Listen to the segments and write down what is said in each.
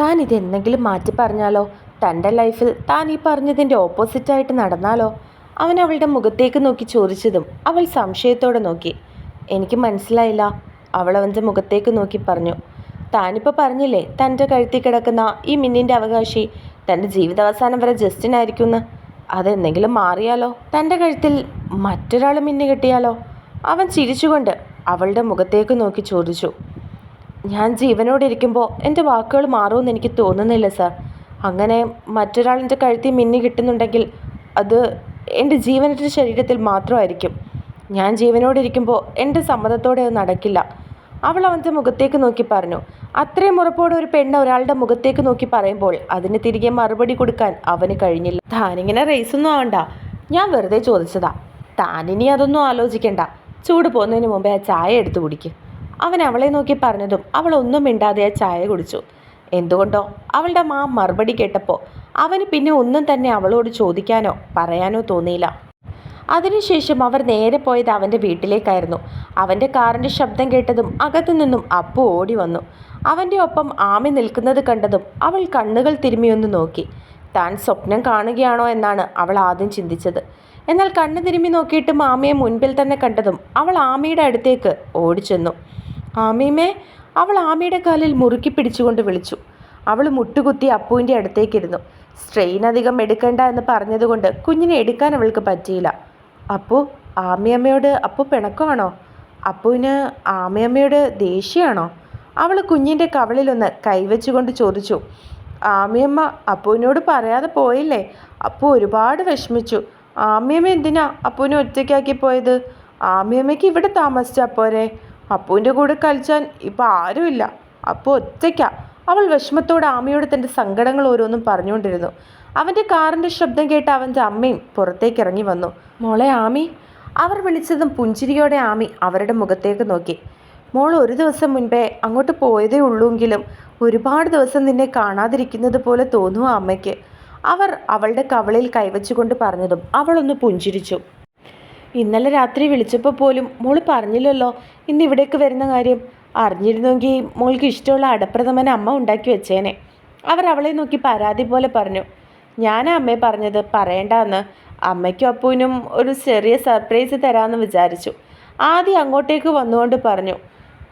താൻ ഇതെന്തെങ്കിലും മാറ്റി പറഞ്ഞാലോ? തന്റെ ലൈഫിൽ താൻ ഈ പറഞ്ഞതിന്റെ ഓപ്പോസിറ്റായിട്ട് നടന്നാലോ? അവൻ അവളുടെ മുഖത്തേക്ക് നോക്കി ചോദിച്ചതും അവൾ സംശയത്തോടെ നോക്കി. എനിക്ക് മനസ്സിലായില്ല. അവൾ അവന്റെ മുഖത്തേക്ക് നോക്കി പറഞ്ഞു. താനിപ്പോൾ പറഞ്ഞില്ലേ തന്റെ കഴുത്തിൽ കിടക്കുന്ന ഈ മിന്നിന്റെ അവകാശി തന്റെ ജീവിതാവസാനം വരെ ജസ്റ്റിനായിരിക്കും എന്ന് അതെന്തെങ്കിലും മാറിയാലോ? തന്റെ കഴുത്തിൽ മറ്റൊരാൾ മിന്നു കിട്ടിയാലോ? അവൻ ചിരിച്ചുകൊണ്ട് അവളുടെ മുഖത്തേക്ക് നോക്കി ചോദിച്ചു. ഞാൻ ജീവനോടെ ഇരിക്കുമ്പോൾ എന്റെ വാക്കുകൾ മാറുമെന്ന് എനിക്ക് തോന്നുന്നില്ല സാർ. അങ്ങനെ മറ്റൊരാളിന്റെ കഴുത്തിൽ മിന്നി കിട്ടുന്നുണ്ടെങ്കിൽ അത് എന്റെ ജീവനറ്റ ശരീരത്തിൽ മാത്രമായിരിക്കും. ഞാൻ ജീവനോടെ ഇരിക്കുമ്പോൾ എന്റെ സമ്മതത്തോടെ അത് നടക്കില്ല. അവൾ അവന്റെ മുഖത്തേക്ക് നോക്കി പറഞ്ഞു. അത്രയും ഉറപ്പോടെ ഒരു പെണ്ണ് ഒരാളുടെ മുഖത്തേക്ക് നോക്കി പറയുമ്പോൾ അതിന് തിരികെ മറുപടി കൊടുക്കാൻ അവന് കഴിഞ്ഞില്ല. താനിങ്ങനെ റേസൊന്നും ആവണ്ട. ഞാൻ വെറുതെ ചോദിച്ചതാ. താനിനി അതൊന്നും ആലോചിക്കണ്ട. ചൂട് പോകുന്നതിന് മുമ്പേ ആ ചായ എടുത്തു കുടിക്കും. അവൻ അവളെ നോക്കി പറഞ്ഞതും അവൾ ഒന്നും മിണ്ടാതെ ആ ചായ കുടിച്ചു. എന്തുകൊണ്ടോ? അവളുടെ മാ മറുപടി കേട്ടപ്പോൾ അവന് പിന്നെ ഒന്നും തന്നെ അവളോട് ചോദിക്കാനോ പറയാനോ തോന്നിയില്ല. അതിനുശേഷം അവർ നേരെ പോയത് അവന്റെ വീട്ടിലേക്കായിരുന്നു. അവന്റെ കാറിന്റെ ശബ്ദം കേട്ടതും അകത്തു നിന്നും അപ്പു ഓടി വന്നു. അവന്റെ ഒപ്പം ആമി നിൽക്കുന്നത് കണ്ടതും അവൾ കണ്ണുകൾ തിരുമ്മിയൊന്ന് നോക്കി. താൻ സ്വപ്നം കാണുകയാണോ എന്നാണ് അവൾ ആദ്യം ചിന്തിച്ചത്. എന്നാൽ കണ്ണു തിരുമ്മി നോക്കിയിട്ട് മാമിയെ മുൻപിൽ തന്നെ കണ്ടതും അവൾ ആമിയുടെ അടുത്തേക്ക് ഓടിച്ചെന്നു. ആമീമേ അവൾ ആമയുടെ കാലിൽ മുറുക്കി പിടിച്ചുകൊണ്ട് വിളിച്ചു. അവൾ മുട്ടുകുത്തി അപ്പുവിന്റെ അടുത്തേക്കിരുന്നു സ്ട്രെയിൻ അധികം എടുക്കണ്ട എന്ന് പറഞ്ഞതുകൊണ്ട് കുഞ്ഞിനെ എടുക്കാൻ അവൾക്ക് പറ്റിയില്ല. അപ്പു ആമിയമ്മയോട് അപ്പു പിണക്കമാണോ? അപ്പുവിന് ആമിയമ്മയോട് ദേഷ്യമാണോ? അവൾ കുഞ്ഞിന്റെ കവളിലൊന്ന് കൈവച്ചുകൊണ്ട് ചോദിച്ചു. ആമിയമ്മ അപ്പുവിനോട് പറയാതെ പോയില്ലേ? അപ്പു ഒരുപാട് വിഷമിച്ചു. ആമിയമ്മ എന്തിനാ അപ്പുവിനെ ഒറ്റയ്ക്കാക്കി പോയത്? ആമിയമ്മയ്ക്ക് ഇവിടെ താമസിച്ചാ പോരെ? അപ്പുവിന്റെ കൂടെ കളിച്ചാൻ ഇപ്പം ആരുമില്ല. അപ്പു ഒറ്റയ്ക്കാ. അവൾ വിഷമത്തോടെ ആമയോട് തന്റെ സങ്കടങ്ങൾ ഓരോന്നും പറഞ്ഞുകൊണ്ടിരുന്നു. അവന്റെ കാറിന്റെ ശബ്ദം കേട്ട് അവന്റെ അമ്മയും പുറത്തേക്ക് ഇറങ്ങി വന്നു. മോളെ ആമി അവർ വിളിച്ചതും പുഞ്ചിരിയോടെ ആമി അവരുടെ മുഖത്തേക്ക് നോക്കി. മോൾ ഒരു ദിവസം മുൻപേ അങ്ങോട്ട് പോയതേ ഉള്ളൂവെങ്കിലും ഒരുപാട് ദിവസം നിന്നെ കാണാതിരിക്കുന്നത് പോലെ തോന്നുക അമ്മയ്ക്ക് അവർ അവളുടെ കവളിൽ കൈവച്ചുകൊണ്ട് പറഞ്ഞതും അവളൊന്ന് പുഞ്ചിരിച്ചു. ഇന്നലെ രാത്രി വിളിച്ചപ്പോൾ പോലും മോൾ പറഞ്ഞില്ലല്ലോ ഇന്ന് ഇവിടേക്ക് വരുന്ന കാര്യം അറിഞ്ഞിരുന്നെങ്കിൽ മോൾക്ക് ഇഷ്ടമുള്ള അടപ്രഥമൻ അമ്മ ഉണ്ടാക്കി വെച്ചേനെ. അവർ അവളെ നോക്കി പരാതി പോലെ പറഞ്ഞു. ഞാൻ അമ്മയെ പറഞ്ഞത് പറയണ്ടെന്ന്. അമ്മയ്ക്കും അപ്പൂനും ഒരു ചെറിയ സർപ്രൈസ് തരാമെന്ന് വിചാരിച്ചു. ആദി അങ്ങോട്ടേക്ക് വന്നുകൊണ്ട് പറഞ്ഞു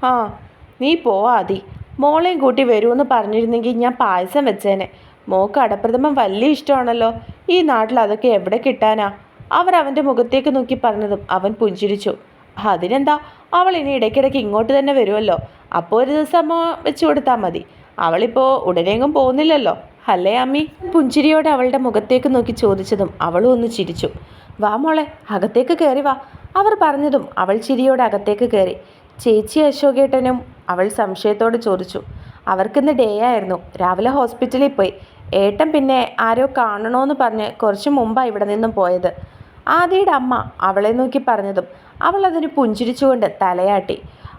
ആ നീ പോ ആദി. മോളെയും കൂട്ടി വരുമെന്ന് പറഞ്ഞിരുന്നെങ്കിൽ ഞാൻ പായസം വെച്ചേനെ. മോക്ക് അടപ്രഥമൻ വലിയ ഇഷ്ടമാണല്ലോ. ഈ നാട്ടിൽ അതൊക്കെ എവിടെ കിട്ടാനാ? അവർ അവന്റെ മുഖത്തേക്ക് നോക്കി പറഞ്ഞതും അവൻ പുഞ്ചിരിച്ചു. അതിനെന്താ? അവൾ ഇനി ഇടയ്ക്കിടയ്ക്ക് ഇങ്ങോട്ട് തന്നെ വരുമല്ലോ. അപ്പോൾ ഒരു ദിവസം അമ്മ വെച്ചു കൊടുത്താൽ മതി. അവളിപ്പോൾ ഉടനെയെങ്കും പോകുന്നില്ലല്ലോ. അല്ലേ അമ്മി? പുഞ്ചിരിയോടെ അവളുടെ മുഖത്തേക്ക് നോക്കി ചോദിച്ചതും അവളും ഒന്ന് ചിരിച്ചു. വാ മോളെ അകത്തേക്ക് കയറി വാ. അവർ പറഞ്ഞതും അവൾ ചിരിയോടെ അകത്തേക്ക് കയറി ചേച്ചി അശോകേട്ടനും അവൾ സംശയത്തോട് ചോദിച്ചു. അവർക്കിന്ന് ഡേ ആയിരുന്നു. രാവിലെ ഹോസ്പിറ്റലിൽ പോയി. ഏട്ടൻ പിന്നെ ആരോ കാണണമെന്ന് പറഞ്ഞ് കുറച്ച് മുമ്പാണ് ഇവിടെ നിന്നും പോയത്. ആദിയുടെ അമ്മ അവളെ നോക്കി പറഞ്ഞതും അവൾ അതിന് പുഞ്ചിരിച്ചുകൊണ്ട് തലയാട്ടി.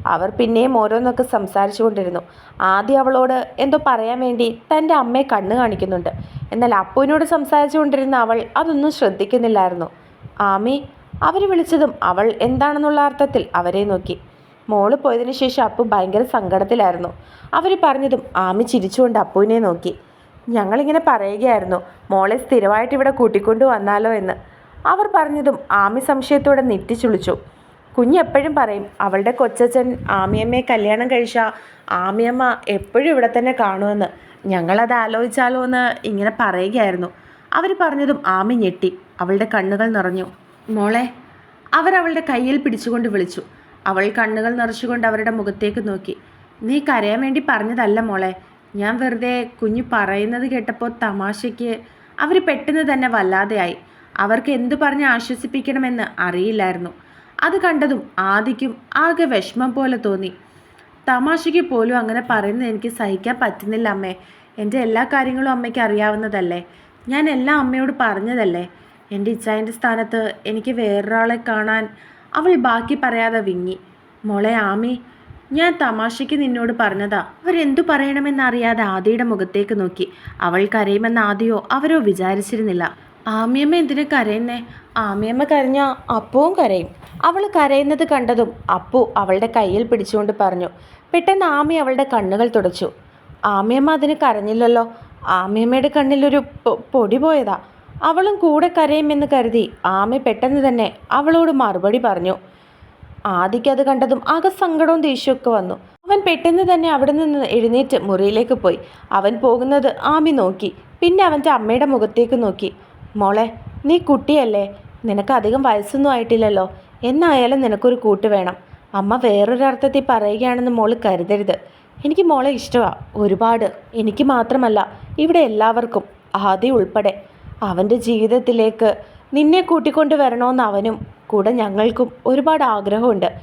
അവർ പിന്നെയും ഓരോന്നൊക്കെ സംസാരിച്ചു കൊണ്ടിരുന്നു ആദ്യം അവളോട് എന്തോ പറയാൻ വേണ്ടി തന്റെ അമ്മയെ കണ്ണു കാണിക്കുന്നുണ്ട്. എന്നാൽ അപ്പുവിനോട് സംസാരിച്ചു കൊണ്ടിരുന്ന അവൾ അതൊന്നും ശ്രദ്ധിക്കുന്നില്ലായിരുന്നു. ആമി അവർ വിളിച്ചതും അവൾ എന്താണെന്നുള്ള അർത്ഥത്തിൽ അവരെ നോക്കി. മോൾ പോയതിന് ശേഷം അപ്പു ഭയങ്കര സങ്കടത്തിലായിരുന്നു. അവർ പറഞ്ഞതും ആമി ചിരിച്ചുകൊണ്ട് അപ്പുവിനെ നോക്കി. ഞങ്ങളിങ്ങനെ പറയുകയായിരുന്നു. മോളെ സ്ഥിരമായിട്ട് ഇവിടെ കൂട്ടിക്കൊണ്ടു വന്നാലോ എന്ന്. അവർ പറഞ്ഞതും ആമി സംശയത്തോടെ നെറ്റിച്ചുളിച്ചു കുഞ്ഞെപ്പോഴും പറയും അവളുടെ കൊച്ചച്ഛൻ ആമിയമ്മയെ കല്യാണം കഴിച്ച ആമിയമ്മ എപ്പോഴും ഇവിടെ തന്നെ കാണുമെന്ന്. ഞങ്ങളത് ആലോചിച്ചാലോ എന്ന് ഇങ്ങനെ പറയുകയായിരുന്നു. അവർ പറഞ്ഞതും ആമി ഞെട്ടി. അവളുടെ കണ്ണുകൾ നിറഞ്ഞു. മോളെ അവരവളുടെ കയ്യിൽ പിടിച്ചുകൊണ്ട് വിളിച്ചു. അവൾ കണ്ണുകൾ നിറച്ചുകൊണ്ട് അവരുടെ മുഖത്തേക്ക് നോക്കി. നീ കരയാൻ വേണ്ടി പറഞ്ഞതല്ല മോളെ. ഞാൻ വെറുതെ കുഞ്ഞു പറയുന്നത് കേട്ടപ്പോൾ തമാശയ്ക്ക് അവർ പെട്ടെന്ന് തന്നെ വല്ലാതെയായി. അവർക്ക് എന്തു പറഞ്ഞ് ആശ്വസിപ്പിക്കണമെന്ന് അറിയില്ലായിരുന്നു. അത് കണ്ടതും ആദിക്കും ആകെ വിഷമം പോലെ തോന്നി. തമാശയ്ക്ക് പോലും അങ്ങനെ പറയുന്നത് എനിക്ക് സഹിക്കാൻ പറ്റുന്നില്ല അമ്മേ. എന്റെ എല്ലാ കാര്യങ്ങളും അമ്മയ്ക്ക് അറിയാവുന്നതല്ലേ? ഞാൻ എല്ലാം അമ്മയോട് പറഞ്ഞതല്ലേ? എന്റെ ഇച്ചായന്റെ സ്ഥാനത്ത് എനിക്ക് വേറൊരാളെ കാണാൻ അവൾ ബാക്കി പറയാതെ വിങ്ങി. മോളെ ആമി ഞാൻ തമാശയ്ക്ക് നിന്നോട് പറഞ്ഞതാ. അവരെന്തു പറയണമെന്നറിയാതെ ആദിയുടെ മുഖത്തേക്ക് നോക്കി. അവൾ ആദിയോ അവരോ വിചാരിച്ചിരുന്നില്ല. ആമിയമ്മ എന്തിനു കരയുന്നേ? ആമിയമ്മ കരഞ്ഞ അപ്പവും കരയും. അവൾ കരയുന്നത് കണ്ടതും അപ്പു അവളുടെ കയ്യിൽ പിടിച്ചുകൊണ്ട് പറഞ്ഞു പെട്ടെന്ന് ആമി അവളുടെ കണ്ണുകൾ തുടച്ചു. ആമിയമ്മ അതിന് കരഞ്ഞില്ലല്ലോ. ആമിയമ്മയുടെ കണ്ണിലൊരു പൊടി പോയതാ. അവളും കൂടെ കരയുമെന്ന് കരുതി ആമി പെട്ടെന്ന് തന്നെ അവളോട് മറുപടി പറഞ്ഞു. ആദിക്ക് അത് കണ്ടതും ആകെ സങ്കടവും ദേഷ്യമൊക്കെ വന്നു. അവൻ പെട്ടെന്ന് തന്നെ അവിടെ നിന്ന് എഴുന്നേറ്റ് മുറിയിലേക്ക് പോയി. അവൻ പോകുന്നത് ആമി നോക്കി. പിന്നെ അവന്റെ അമ്മയുടെ മുഖത്തേക്ക് നോക്കി. മോളെ നീ കുട്ടിയല്ലേ? നിനക്ക് അധികം വയസ്സൊന്നും ആയിട്ടില്ലല്ലോ. എന്നായാലും നിനക്കൊരു കൂട്ട് വേണം. അമ്മ വേറൊരർത്ഥത്തിൽ പറയുകയാണെന്ന് മോൾ കരുതരുത്. എനിക്ക് മോളെ ഇഷ്ടമാണ് ഒരുപാട്. എനിക്ക് മാത്രമല്ല ഇവിടെ എല്ലാവർക്കും ആദ്യം ഉൾപ്പെടെ. അവന്റെ ജീവിതത്തിലേക്ക് നിന്നെ കൂട്ടിക്കൊണ്ട് വരണമെന്ന് അവനും കൂടെ ഞങ്ങൾക്കും ഒരുപാട് ആഗ്രഹമുണ്ട്.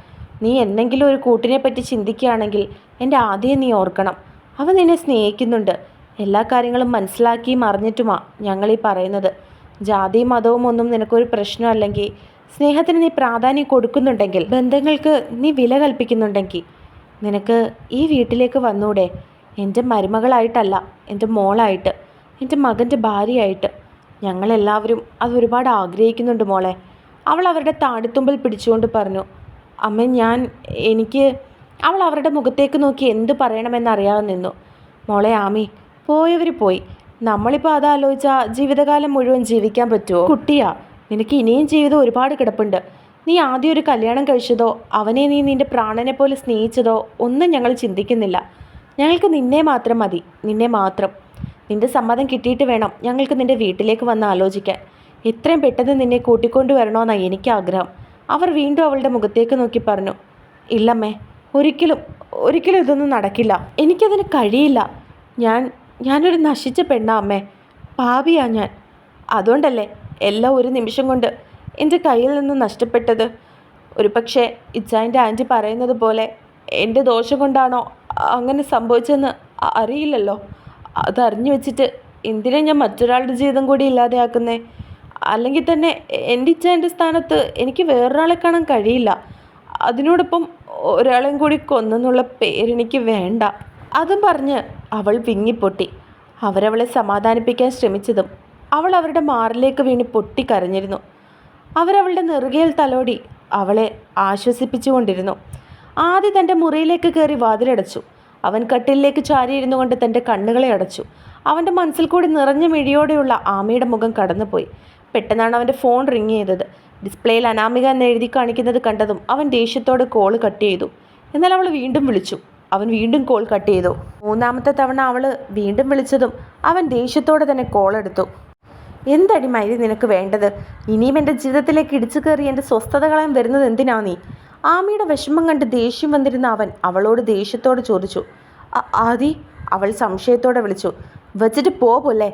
നീ എന്തെങ്കിലും ഒരു കൂട്ടിനെ പറ്റി ചിന്തിക്കുകയാണെങ്കിൽ എന്റെ ആദ്യം നീ ഓർക്കണം. അവൻ നിന്നെ സ്നേഹിക്കുന്നുണ്ട്. എല്ലാ കാര്യങ്ങളും മനസ്സിലാക്കിയും അറിഞ്ഞിട്ടുമാ ഞങ്ങളീ പറയുന്നത്. ജാതിയും മതവും ഒന്നും നിനക്കൊരു പ്രശ്നമല്ലെങ്കിൽ സ്നേഹത്തിന് നീ പ്രാധാന്യം കൊടുക്കുന്നുണ്ടെങ്കിൽ ബന്ധങ്ങൾക്ക് നീ വില കൽപ്പിക്കുന്നുണ്ടെങ്കിൽ നിനക്ക് ഈ വീട്ടിലേക്ക് വന്നൂടെ. എന്റെ മരുമകളായിട്ടല്ല എന്റെ മോളായിട്ട് എന്റെ മകന്റെ ഭാര്യയായിട്ട്. ഞങ്ങളെല്ലാവരും അത് ഒരുപാട് ആഗ്രഹിക്കുന്നുണ്ട് മോളെ. അവൾ അവരുടെ താടിത്തുമ്പിൽ പിടിച്ചുകൊണ്ട് പറഞ്ഞു അമ്മ ഞാൻ എനിക്ക് അവൾ അവരുടെ മുഖത്തേക്ക് നോക്കി എന്ത് പറയണമെന്നറിയാതെ നിന്നു. മോളെ ആമി പോയവർ പോയി. നമ്മളിപ്പോൾ അതാലോചിച്ചാൽ ജീവിതകാലം മുഴുവൻ ജീവിക്കാൻ പറ്റുമോ കുട്ടിയാ നിനക്ക് ഇനിയും ജീവിതം ഒരുപാട് കിടപ്പുണ്ട്. നീ ആദ്യം ഒരു കല്യാണം കഴിച്ചതോ അവനെ നീ നിന്റെ പ്രാണനെ പോലെ സ്നേഹിച്ചതോ ഒന്നും ഞങ്ങൾ ചിന്തിക്കുന്നില്ല. ഞങ്ങൾക്ക് നിന്നെ മാത്രം മതി നിന്നെ മാത്രം. നിന്റെ സമ്മതം കിട്ടിയിട്ട് വേണം ഞങ്ങൾക്ക് നിന്റെ വീട്ടിലേക്ക് വന്ന് ആലോചിക്കാൻ. എത്രയും പെട്ടെന്ന് നിന്നെ കൂട്ടിക്കൊണ്ടു വരണമെന്നാണ് എനിക്ക് ആഗ്രഹം. അവർ വീണ്ടും അവളുടെ മുഖത്തേക്ക് നോക്കി പറഞ്ഞു ഇല്ലമ്മേ ഒരിക്കലും ഒരിക്കലും ഇതൊന്നും നടക്കില്ല. എനിക്കതിന് കഴിയില്ല. ഞാൻ ഞാനൊരു നശിച്ച പെണ്ണാ അമ്മേ. പാപിയാ ഞാൻ. അതുകൊണ്ടല്ലേ എല്ലാം ഒരു നിമിഷം കൊണ്ട് എന്റെ കയ്യിൽ നിന്ന് നഷ്ടപ്പെട്ടത്? ഒരു പക്ഷേ ഇച്ചായന്റെ ആന്റി പറയുന്നത് പോലെ എന്റെ ദോഷം കൊണ്ടാണോ അങ്ങനെ സംഭവിച്ചതെന്ന് അറിയില്ലല്ലോ. അതറിഞ്ഞു വെച്ചിട്ട് എന്തിനാ ഞാൻ മറ്റൊരാളുടെ ജീവിതം കൂടി ഇല്ലാതെയാക്കുന്നേ? അല്ലെങ്കിൽ തന്നെ എന്റെ ഇച്ചായന്റെ സ്ഥാനത്ത് എനിക്ക് വേറൊരാളെ കാണാൻ കഴിയില്ല. അതിനോടൊപ്പം ഒരാളെയും കൂടി കൊന്നെന്നുള്ള പേരെനിക്ക് വേണ്ട. അതും പറഞ്ഞ് അവൾ വിങ്ങിപ്പൊട്ടി. അവരവളെ സമാധാനിപ്പിക്കാൻ ശ്രമിച്ചതും അവൾ അവരുടെ മാറിലേക്ക് വീണ് പൊട്ടിക്കരഞ്ഞിരുന്നു അവരവളുടെ നെറുകയിൽ തലോടി അവളെ ആശ്വസിപ്പിച്ചുകൊണ്ടിരുന്നു. ആദ്യ തന്റെ മുറിയിലേക്ക് കയറി വാതിലടച്ചു. അവൻ കട്ടിലിലേക്ക് ചാരിയിരുന്നു കൊണ്ട് തന്റെ കണ്ണുകളെ അടച്ചു. അവന്റെ മനസ്സിൽ കൂടി നിറഞ്ഞ മിഴിയോടെയുള്ള ആമയുടെ മുഖം കടന്നുപോയി. പെട്ടെന്നാണ് അവന്റെ ഫോൺ റിങ് ചെയ്തത്. ഡിസ്പ്ലേയിൽ അനാമിക എന്ന് എഴുതി കാണിക്കുന്നത് കണ്ടതും അവൻ ദേഷ്യത്തോടെ കോൾ കട്ട് ചെയ്തു. എന്നാൽ അവൾ വീണ്ടും വിളിച്ചു. അവൻ വീണ്ടും കോൾ കട്ട് ചെയ്തു. മൂന്നാമത്തെ തവണ അവൾ വീണ്ടും വിളിച്ചതും അവൻ ദേഷ്യത്തോടെ തന്നെ കോൾ എടുത്തു. എന്തടി മൈരി നിനക്ക് വേണ്ടത്? ഇനിയും എന്റെ ജീവിതത്തിലേക്ക് ഇടിച്ചു കയറി എന്റെ സ്വസ്ഥത കളയാൻ വരുന്നത് എന്തിനാ നീ? ആമിയുടെ വിഷമം കണ്ട് ദേഷ്യം വന്നിരുന്ന അവൻ അവളോട് ദേഷ്യത്തോടെ ചോദിച്ചു. ആദി അവൾ സംശയത്തോടെ വിളിച്ചു. വെച്ചിട്ട് പോ പോലെ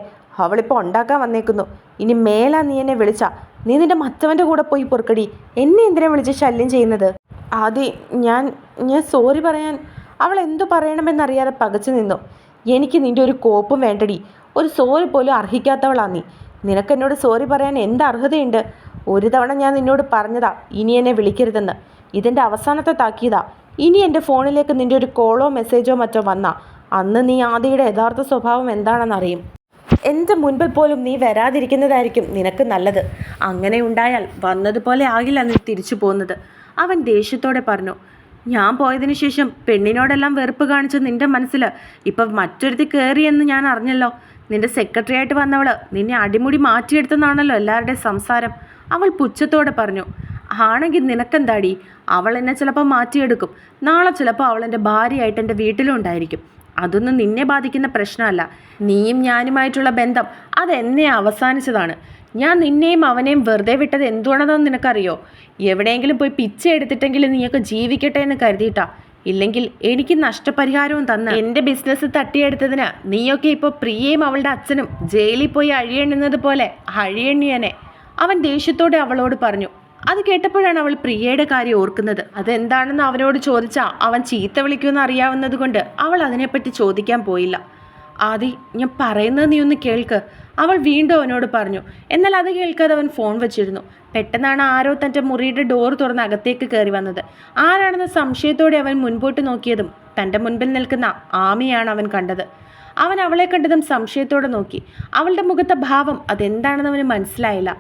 അവളിപ്പോൾ ഉണ്ടാക്കാൻ വന്നേക്കുന്നു. ഇനി മേലാ നീ എന്നെ വിളിച്ച. നീ നിന്റെ മറ്റവന്റെ കൂടെ പോയി പൊറുക്കടി. എന്നെ എന്തിനാ വിളിച്ച് ശല്യം ചെയ്യുന്നത്? ആദി ഞാൻ ഞാൻ സോറി പറയാൻ അവൾ എന്തു പറയണമെന്നറിയാതെ പകച്ചു നിന്നു. എനിക്ക് നിന്റെ ഒരു കോപ്പും വേണ്ടടി. ഒരു സോറി പോലും അർഹിക്കാത്തവളാ നീ. നിനക്കെന്നോട് സോറി പറയാൻ എന്ത് അർഹതയുണ്ട്? ഒരു തവണ ഞാൻ നിന്നോട് പറഞ്ഞതാ ഇനി എന്നെ വിളിക്കരുതെന്ന്. ഇതെന്റെ അവസാനത്തെ താക്കീതാ. ഇനി എന്റെ ഫോണിലേക്ക് നിന്റെ ഒരു കോളോ മെസ്സേജോ മറ്റോ വന്നാ. അന്ന് നീ ആദിയുടെ യഥാർത്ഥ സ്വഭാവം എന്താണെന്നറിയും. എന്റെ മുൻപിൽ പോലും നീ വരാതിരിക്കുന്നതായിരിക്കും നിനക്ക് നല്ലത്. അങ്ങനെ ഉണ്ടായാൽ വന്നതുപോലെ ആകില്ല നീ തിരിച്ചു പോകുന്നത് അവൻ ദേഷ്യത്തോടെ പറഞ്ഞു ഞാൻ പോയതിനു ശേഷം പെണ്ണിനോടെല്ലാം വെറുപ്പ് കാണിച്ച നിന്റെ മനസ്സിൽ ഇപ്പം മറ്റൊരുത്തി കയറിയെന്ന് ഞാൻ അറിഞ്ഞല്ലോ. നിന്റെ സെക്രട്ടറി ആയിട്ട് വന്നവൾ നിന്നെ അടിമുടി മാറ്റിയെടുത്തെന്നാണല്ലോ എല്ലാവരുടെയും സംസാരം. അവൾ പുച്ഛത്തോടെ പറഞ്ഞു ആണെങ്കിൽ നിനക്കെന്താടി? അവൾ എന്നെ ചിലപ്പോൾ മാറ്റിയെടുക്കും. നാളെ ചിലപ്പോൾ അവൾ എന്റെ ഭാര്യയായിട്ട് എന്റെ വീട്ടിലും ഉണ്ടായിരിക്കും. അതൊന്നും നിന്നെ ബാധിക്കുന്ന പ്രശ്നമല്ല. നീയും ഞാനുമായിട്ടുള്ള ബന്ധം അതെന്നെ അവസാനിച്ചതാണ്. ഞാൻ നിന്നെയും അവനെയും വെറുതെ വിട്ടത് എന്തുകൊണ്ടെന്ന് നിനക്കറിയോ? എവിടെയെങ്കിലും പോയി പിച്ച എടുത്തിട്ടെങ്കിലും നീയൊക്കെ ജീവിക്കട്ടെ എന്ന് കരുതിയിട്ടാ. ഇല്ലെങ്കിൽ എനിക്ക് നഷ്ടപരിഹാരവും തന്ന. എന്റെ ബിസിനസ് തട്ടിയെടുത്തതിന് നീയൊക്കെ ഇപ്പോൾ പ്രിയയും അവളുടെ അച്ഛനും ജയിലിൽ പോയി അഴിയെണ്ണുന്നത് പോലെ അഴിയെണ്ണിയനെ. അവൻ ദേഷ്യത്തോടെ അവളോട് പറഞ്ഞു അത് കേട്ടപ്പോഴാണ് അവൾ പ്രിയയുടെ കാര്യം ഓർക്കുന്നത്. അതെന്താണെന്ന് അവനോട് ചോദിച്ചാൽ അവൻ ചീത്ത വിളിക്കുമെന്ന് അറിയാവുന്നത് കൊണ്ട് അവൾ അതിനെപ്പറ്റി ചോദിക്കാൻ പോയില്ല. ആദി ഞാൻ പറയുന്നത് നീ ഒന്ന് കേൾക്ക്. അവൾ വീണ്ടും അവനോട് പറഞ്ഞു. എന്നാൽ അത് കേൾക്കാതെ അവൻ ഫോൺ വെച്ചിരുന്നു. പെട്ടെന്നാണ് ആരോ തന്റെ മുറിയുടെ ഡോർ തുറന്ന് അകത്തേക്ക് കയറി വന്നത്. ആരാണെന്ന സംശയത്തോടെ അവൻ മുൻപോട്ട് നോക്കിയതും തന്റെ മുൻപിൽ നിൽക്കുന്ന ആമിയാണ് അവൻ കണ്ടത്. അവൻ അവളെ കണ്ടതും സംശയത്തോടെ നോക്കി. അവളുടെ മുഖത്തെ ഭാവം അതെന്താണെന്ന് അവന് മനസ്സിലായില്ല.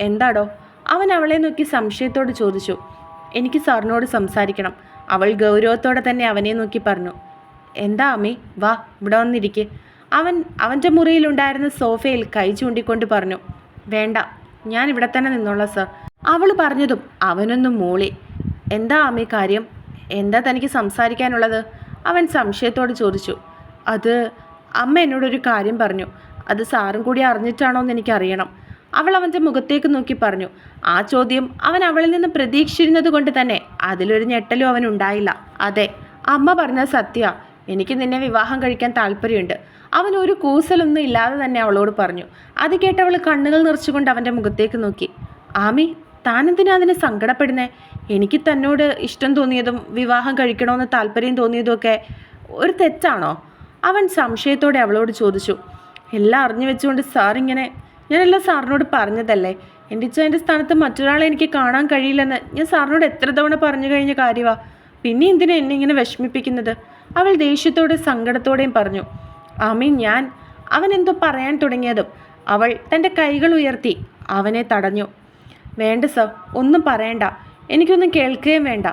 എന്താടോ അവൻ അവളെ നോക്കി സംശയത്തോട് ചോദിച്ചു. എനിക്ക് സാറിനോട് സംസാരിക്കണം. അവൾ ഗൗരവത്തോടെ തന്നെ അവനെ നോക്കി പറഞ്ഞു. എന്താ അമ്മി? വാ ഇവിടെ വന്നിരിക്കെ. അവൻ അവന്റെ മുറിയിലുണ്ടായിരുന്ന സോഫയിൽ കൈ ചൂണ്ടിക്കൊണ്ട് പറഞ്ഞു. വേണ്ട ഞാൻ ഇവിടെ തന്നെ നിന്നോളാം സർ. അവൾ പറഞ്ഞതും അവനൊന്നും മൂളി. എന്താ അമ്മി കാര്യം? എന്താ തനിക്ക് സംസാരിക്കാനുള്ളത്? അവൻ സംശയത്തോട് ചോദിച്ചു. അത് അമ്മ എന്നോടൊരു കാര്യം പറഞ്ഞു. അത് സാറും കൂടി അറിഞ്ഞിട്ടാണോ എന്ന് എനിക്കറിയണം. അവൾ അവന്റെ മുഖത്തേക്ക് നോക്കി പറഞ്ഞു ആ ചോദ്യം അവൻ അവളിൽ നിന്ന് പ്രതീക്ഷിച്ചിരുന്നത് കൊണ്ട് തന്നെ അതിലൊരു ഞെട്ടലും അവൻ ഉണ്ടായില്ല. അതെ അമ്മ പറഞ്ഞ സത്യ. എനിക്ക് നിന്നെ വിവാഹം കഴിക്കാൻ താല്പര്യമുണ്ട്. അവൻ ഒരു കൂസലൊന്നും ഇല്ലാതെ തന്നെ അവളോട് പറഞ്ഞു. അത് കേട്ടവൾ കണ്ണുകൾ നിറച്ചുകൊണ്ട് അവന്റെ മുഖത്തേക്ക് നോക്കി. ആമി താനെന്തിനാ അതിന് സങ്കടപ്പെടുന്നേ? എനിക്ക് തന്നോട് ഇഷ്ടം തോന്നിയതും വിവാഹം കഴിക്കണമെന്ന് താല്പര്യം തോന്നിയതുമൊക്കെ ഒരു തെറ്റാണോ? അവൻ സംശയത്തോടെ അവളോട് ചോദിച്ചു. എല്ലാം അറിഞ്ഞു വെച്ചുകൊണ്ട് സാർ ഇങ്ങനെ ഞാനെല്ലാം സാറിനോട് പറഞ്ഞതല്ലേ? എന്റെ ഇച്ഛന്റെ സ്ഥാനത്ത് മറ്റൊരാളെ എനിക്ക് കാണാൻ കഴിയില്ലെന്ന് ഞാൻ സാറിനോട് എത്ര തവണ പറഞ്ഞു കഴിഞ്ഞ കാര്യമാണ് പിന്നെ എന്തിനാ എന്നെ ഇങ്ങനെ വിഷമിപ്പിക്കുന്നത്? അവൾ ദേഷ്യത്തോടെ സങ്കടത്തോടെയും പറഞ്ഞു ആമീൻ ഞാൻ അവൻ എന്തോ പറയാൻ തുടങ്ങിയതും അവൾ തന്റെ കൈകൾ ഉയർത്തി അവനെ തടഞ്ഞു. വേണ്ട സർ ഒന്നും പറയണ്ട. എനിക്കൊന്നും കേൾക്കുകയും വേണ്ട.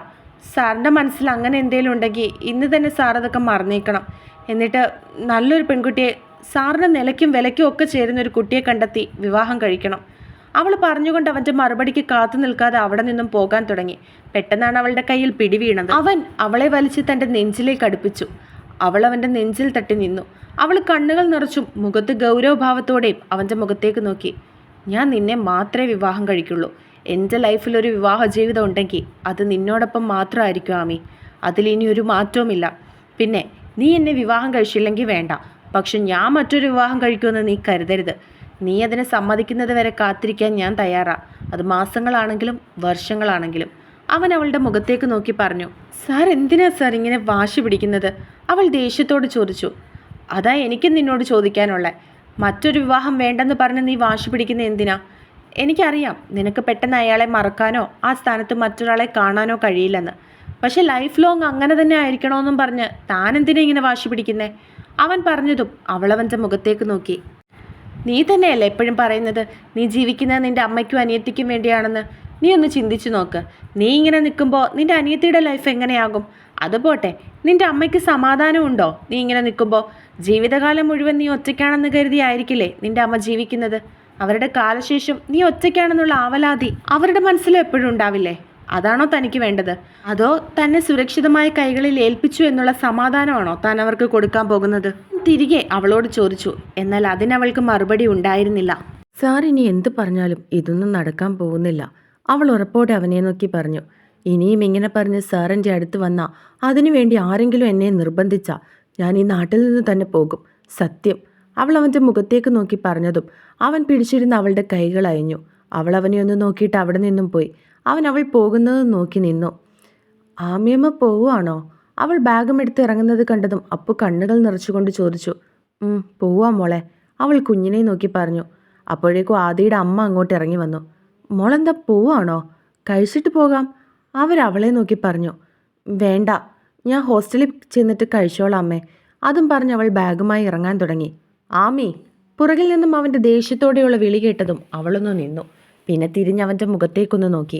സാറിന്റെ മനസ്സിൽ അങ്ങനെ എന്തെങ്കിലും ഉണ്ടെങ്കിൽ ഇന്ന് തന്നെ സാർ അതൊക്കെ മറന്നേക്കണം. എന്നിട്ട് നല്ലൊരു പെൺകുട്ടിയെ സാറിന് നിലയ്ക്കും വിലയ്ക്കും ഒക്കെ ചേരുന്ന ഒരു കുട്ടിയെ കണ്ടെത്തി വിവാഹം കഴിക്കണം. അവൾ പറഞ്ഞുകൊണ്ട് അവന്റെ മറുപടിക്ക് കാത്തു നിൽക്കാതെ അവിടെ നിന്നും പോകാൻ തുടങ്ങി. പെട്ടെന്നാണ് അവളുടെ കയ്യിൽ പിടി വീണത്. അവൻ അവളെ വലിച്ച് തന്റെ നെഞ്ചിലേക്ക് അടുപ്പിച്ചു. അവൾ അവന്റെ നെഞ്ചിൽ തട്ടി നിന്നു. അവൾ കണ്ണുകൾ നിറച്ചും മുഖത്ത് ഗൗരവഭാവത്തോടെയും അവന്റെ മുഖത്തേക്ക് നോക്കി. ഞാൻ നിന്നെ മാത്രമേ വിവാഹം കഴിക്കുള്ളൂ. എന്റെ ലൈഫിൽ ഒരു വിവാഹ ജീവിതം ഉണ്ടെങ്കിൽ അത് നിന്നോടൊപ്പം മാത്രമായിരിക്കും ആമി. അതിലിനി ഒരു മാറ്റവുമില്ല. പിന്നെ നീ എന്നെ വിവാഹം കഴിച്ചില്ലെങ്കിൽ വേണ്ട. പക്ഷെ ഞാൻ മറ്റൊരു വിവാഹം കഴിക്കുമെന്ന് നീ കരുതരുത്. നീ അതിനെ സമ്മതിക്കുന്നത് വരെ കാത്തിരിക്കാൻ ഞാൻ തയ്യാറാ. അത് മാസങ്ങളാണെങ്കിലും വർഷങ്ങളാണെങ്കിലും. അവൻ അവളുടെ മുഖത്തേക്ക് നോക്കി പറഞ്ഞു സാർ എന്തിനാ സാർ ഇങ്ങനെ വാശി പിടിക്കുന്നത്? അവൾ ദേഷ്യത്തോട് ചോദിച്ചു അതാ എനിക്കും നിന്നോട് ചോദിക്കാനുള്ള. മറ്റൊരു വിവാഹം വേണ്ടെന്ന് പറഞ്ഞ് നീ വാശി പിടിക്കുന്ന എന്തിനാ? എനിക്കറിയാം നിനക്ക് പെട്ടെന്ന് അയാളെ മറക്കാനോ ആ സ്ഥാനത്ത് മറ്റൊരാളെ കാണാനോ കഴിയില്ലെന്ന്. പക്ഷെ ലൈഫ് ലോങ് അങ്ങനെ തന്നെ ആയിരിക്കണമെന്നും പറഞ്ഞ് താൻ എന്തിനാ ഇങ്ങനെ വാശി പിടിക്കുന്നേ? അവൻ പറഞ്ഞതും അവളവന്റെ മുഖത്തേക്ക് നോക്കി. നീ തന്നെയല്ലേ എപ്പോഴും പറയുന്നത്? നീ ജീവിക്കുന്നത് നിന്റെ അമ്മയ്ക്കും അനിയത്തിക്കും വേണ്ടിയാണെന്ന്. നീ ഒന്ന് ചിന്തിച്ചു നോക്ക്. നീ ഇങ്ങനെ നിൽക്കുമ്പോൾ നിന്റെ അനിയത്തിയുടെ ലൈഫ് എങ്ങനെയാകും? അതുപോട്ടെ നിന്റെ അമ്മയ്ക്ക് സമാധാനമുണ്ടോ? നീ ഇങ്ങനെ നിൽക്കുമ്പോൾ ജീവിതകാലം മുഴുവൻ നീ ഒറ്റയ്ക്കാണെന്ന് കരുതിയായിരിക്കില്ലേ നിന്റെ അമ്മ ജീവിക്കുന്നത്? അവരുടെ കാലശേഷം നീ ഒറ്റയ്ക്കാണെന്നുള്ള ആവലാതി അവരുടെ മനസ്സിലും എപ്പോഴും ഉണ്ടാവില്ലേ? അതാണോ തനിക്ക് വേണ്ടത്? അതോ തന്നെ സുരക്ഷിതമായ കൈകളിൽ ഏൽപ്പിച്ചു എന്നുള്ള സമാധാനമാണോ താൻ അവർക്ക് കൊടുക്കാൻ പോകുന്നത്? തിരികെ അവളോട് ചോദിച്ചു. എന്നാൽ അതിനവൾക്ക് മറുപടി ഉണ്ടായിരുന്നില്ല. സാർ ഇനി എന്ത് പറഞ്ഞാലും ഇതൊന്നും നടക്കാൻ പോകുന്നില്ല. അവൾ ഉറപ്പോടെ അവനെ നോക്കി പറഞ്ഞു. ഇനിയും ഇങ്ങനെ പറഞ്ഞ് സാറിന്റെ അടുത്ത് വന്നാ അതിനുവേണ്ടി ആരെങ്കിലും എന്നെ നിർബന്ധിച്ചാൽ ഞാൻ ഈ നാട്ടിൽ നിന്ന് തന്നെ പോകും. സത്യം. അവൾ അവന്റെ മുഖത്തേക്ക് നോക്കി പറഞ്ഞതും അവൻ പിടിച്ചിരുന്ന അവളുടെ കൈകൾ അയഞ്ഞു. അവൾ അവനെ ഒന്ന് നോക്കിയിട്ട് അവിടെ നിന്നും പോയി. അവൻ അവൾ പോകുന്നത് നോക്കി നിന്നു. ആമിയമ്മ പോവുകയാണോ അവൾ ബാഗും എടുത്ത് ഇറങ്ങുന്നത് കണ്ടതും അപ്പു കണ്ണുകൾ നിറച്ചുകൊണ്ട് ചോദിച്ചു. "ഉം, പോവാ മോളെ അവൾ കുഞ്ഞിനെ നോക്കി പറഞ്ഞു. അപ്പോഴേക്കും ആദിയുടെ അമ്മ അങ്ങോട്ട് ഇറങ്ങി വന്നു. മോളെന്താ പോവാണോ? കഴിച്ചിട്ട് പോകാം. അവരവളെ നോക്കി പറഞ്ഞു. വേണ്ട ഞാൻ ഹോസ്റ്റലിൽ ചെന്നിട്ട് കഴിച്ചോളാം അമ്മേ അതും പറഞ്ഞ് അവൾ ബാഗുമായി ഇറങ്ങാൻ തുടങ്ങി. ആമി പുറകിൽ നിന്നും അവന്റെ ദേഷ്യത്തോടെയുള്ള വിളി കേട്ടതും അവളൊന്നു നിന്നു. പിന്നെ തിരിഞ്ഞവന്റെ മുഖത്തേക്കൊന്ന് നോക്കി.